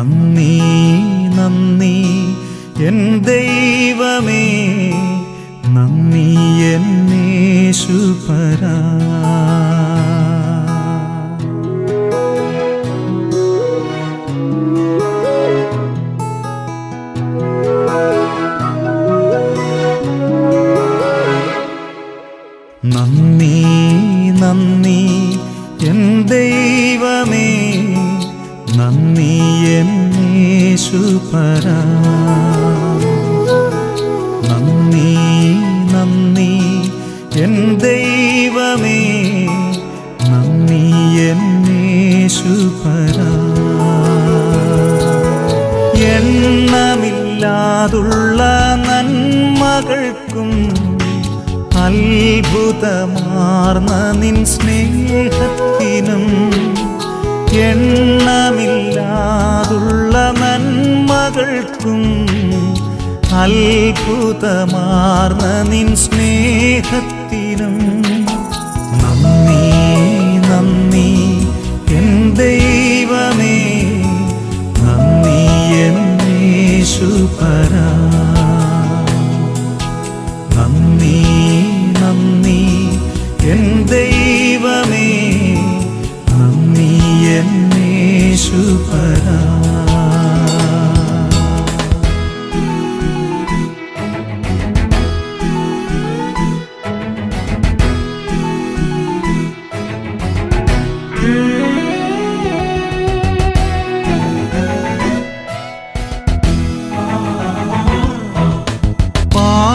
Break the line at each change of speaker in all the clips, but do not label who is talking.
നന്ദി നന്ദി. എൻ ദൈവമേ നന്ദി എന്നേശുപരാ നന്ദി നന്ദി. എൻ ദൈവമേ നന്ദി എന്നേശുപരാ നന്ദി നന്ദി എൻ ദൈവമേ. നന്ദി എന്നേശുപരാ എണ്ണമില്ലാതുള്ള നന്മകൾക്കും അത്ഭുതമാർന്ന നിൻ സ്നേഹത്തിനും നന്മകൾക്കും അത്ഭുതമാർന്ന നിൻ സ്നേഹത്തിനും നന്ദി നന്ദി. എൻ ദൈവമേ നന്ദി എന്നേശുപരാ നന്ദി നന്ദി. എൻ ദൈവമേ നന്ദി എന്നേശുപരാ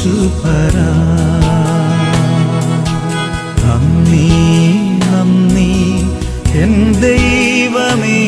എന്നേശുപരാ നന്ദി നന്ദി എൻ ദൈവമേ.